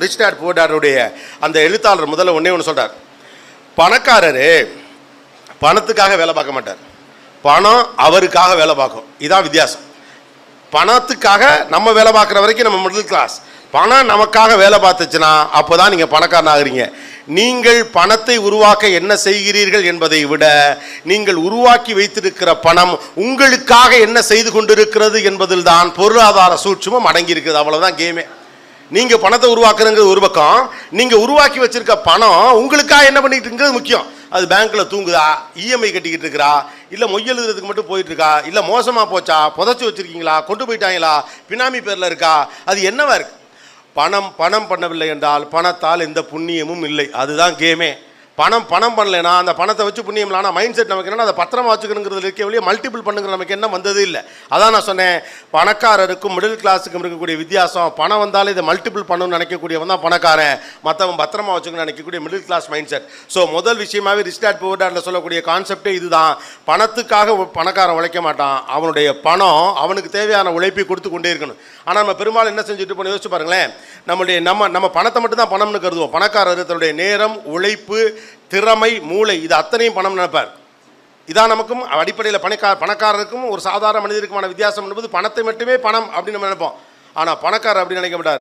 Rich dad அந்த எழுத்தாளர் முதல்ல ஒன்றே ஒன்று சொல்கிறார் பணக்காரர் பணத்துக்காக வேலை பார்க்க மாட்டார். பணம் அவருக்காக வேலை பார்க்கும். இதான் வித்தியாசம். பணத்துக்காக நம்ம வேலை பார்க்குற வரைக்கும் நம்ம மிடில் கிளாஸ் பணம் நமக்காக வேலை பார்த்துச்சுன்னா அப்போ தான் நீங்கள் பணக்காரன் ஆகுறீங்க. நீங்கள் பணத்தை உருவாக்க என்ன செய்கிறீர்கள் என்பதை விட நீங்கள் உருவாக்கி வைத்திருக்கிற பணம் உங்களுக்காக என்ன செய்து கொண்டிருக்கிறது என்பதில் தான் பொருளாதார சூட்சமும் அடங்கி இருக்குது கேமே. நீங்க பணத்தை உருவாக்குறங்கிறது ஒரு பக்கம் நீங்க உருவாக்கி வச்சிருக்க பணம் உங்களுக்காக என்ன பண்ணிட்டு இருக்கிறது முக்கியம். அது பேங்க்ல தூங்குதா? இஎம்ஐ கட்டிக்கிட்டு இருக்கிறா? இல்ல மொய் எழுதுறதுக்கு மட்டும் போயிட்டு இருக்கா இல்ல மோசமா போச்சா? புதைச்சு வச்சிருக்கீங்களா? கொண்டு போயிட்டாங்களா? பினாமி பேர்ல இருக்கா? அது என்னவா இருக்கு? பணம் பணம் பண்ணவில்லை என்றால் பணத்தால் எந்த புண்ணியமும் இல்லை. அதுதான் கேமே. பணம் பணம் பண்ணலைன்னா அந்த பணத்தை வச்சு புண்ணியம் ஆனால் மைண்ட் செட் நமக்கு என்னன்னா அதை பத்திரமா வச்சுக்கணுங்கிறது இருக்க வழியே மல்டிபிள் பண்ணுங்கிற நமக்கு என்ன வந்தது இல்லை. அதான் நான் சொன்னேன் பணக்காரருக்கும் மிடில் கிளாஸுக்கும் இருக்கக்கூடிய வித்தியாசம். பணம் வந்தாலே இதை மல்டிபிள் பண்ணணும்னு நினைக்கக்கூடியவன் தான் பணக்காரன். மற்றவன் பத்திரமா வச்சுக்கணும்னு நினைக்கக்கூடிய middle class mind set so முதல் விஷயமாவே ரிஸ்டார்ட் போர்டாரில் சொல்லக்கூடிய கான்செப்டே இதுதான். பணத்துக்காக பணக்காரன் உழைக்க மாட்டான். அவனுடைய பணம் அவனுக்கு தேவையான உழைப்பை கொடுத்து கொண்டே இருக்கணும். ஆனால் நம்ம பெரும்பாலும் என்ன செஞ்சுட்டு போன யோசிச்சு பாருங்களேன். நம்மளுடைய நம்ம நம்ம பணத்தை மட்டும் தான் பணம்னு கருதுவோம். பணக்காரர் தன்னுடைய நேரம் உழைப்பு திறமை மூளை இது அத்தனையும் பணம் நினைப்பார். இதான் நமக்கும் அடிப்படையில் பணக்கார பணக்காரருக்கும் ஒரு சாதாரண மனிதருக்குமான வித்தியாசம் என்பது பணத்தை மட்டுமே பணம் அப்படின்னு நம்ம நினைப்போம். ஆனால் பணக்காரர் அப்படி நினைக்க மாட்டார்.